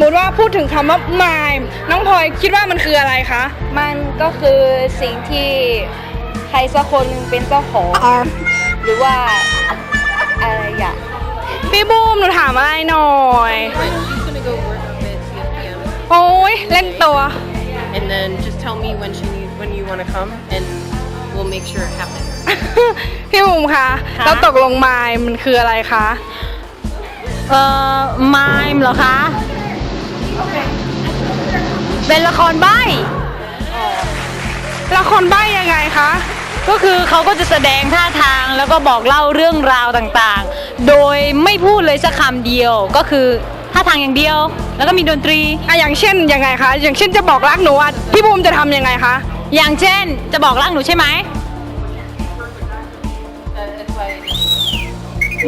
มติว่าพูดถึงคำว่ามายน้องพลอยคิดว่ามันคืออะไรคะ มันก็คือสิ่งที่ใครสักคนเป็นเจ้าของ หรือว่า อะไรอย่างพี่บูมหนูถามอะไรหน่อย โอ้ยเล่นตัว and then just tell me when she when you want to come and we'll make sure it happens พี่บูมคะเราตกลงมายมันคืออะไรคะ เอ่อมายเหรอคะเป็นละครใบ้ ละครใบ้ยังไงคะ ก็คือเขาก็จะแสดงท่าทางแล้วก็บอกเล่าเรื่องราวต่างๆ โดยไม่พูดเลยสักคำเดียว ก็คือท่าทางอย่างเดียว แล้วก็มีดนตรีอ่ะอย่างเช่นยังไงคะ อย่างเช่นจะบอกรักหนูอ่ะ พี่ภูมิจะทำยังไงคะ อย่างเช่นจะบอกรักหนูใช่ไหม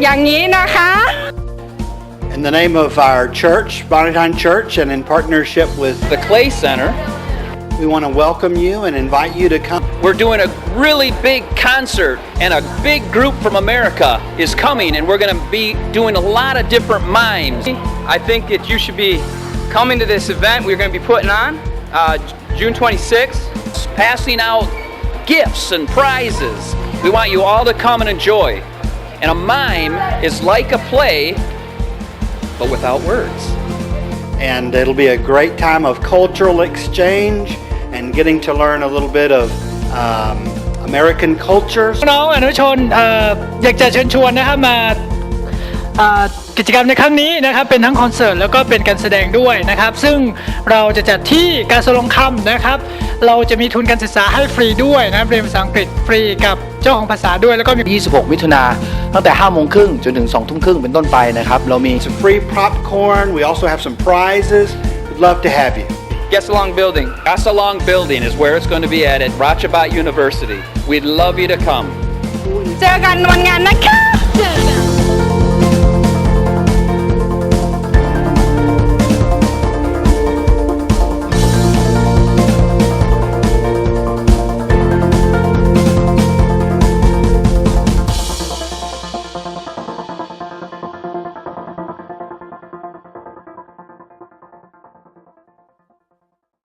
อย่างนี้นะคะ In the name of our church, Bonnytown Church, and in partnership with the Clay Center, we want to welcome you and invite you to come. We're doing a really big concert, and a big group from America is coming, and we're going to be doing a lot of different mimes. I think that you should be coming to this event we're going to be putting on uh, June 26th, passing out gifts and prizes. We want you all to come and enjoy. And a mime is like a play but without words. And it'll be a great time of cultural exchange and getting to learn a little bit of um, American culture. น้องอนุชนเอ่ออยากจะเชิญชวนนะครับมาเอ่อกิจกรรมในครั้งนี้นะครับเป็นทั้งคอนเสิร์ตแล้วก็เป็นการแสดงด้วยนะครับซึ่งเราจะจัดที่กาสลงคำนะครับเราจะมีทุนการศึกษาให้ฟรีด้วยนะเรียนภาษาอังกฤษฟรีกับเจ้าของภาษาด้วย แล้วก็มี 26 มิถุนาตั้งแต่5โมงครึ่งจนถึง2ทุ่มครึ่งเป็นต้นไปนะครับเรา มี some free popcorn we also have some prizes we'd love to have you Gasalong Building. Gasalong Building is where it's going to be at at Rachabat University. We'd love you to come. เจอกันวันงานนะคะ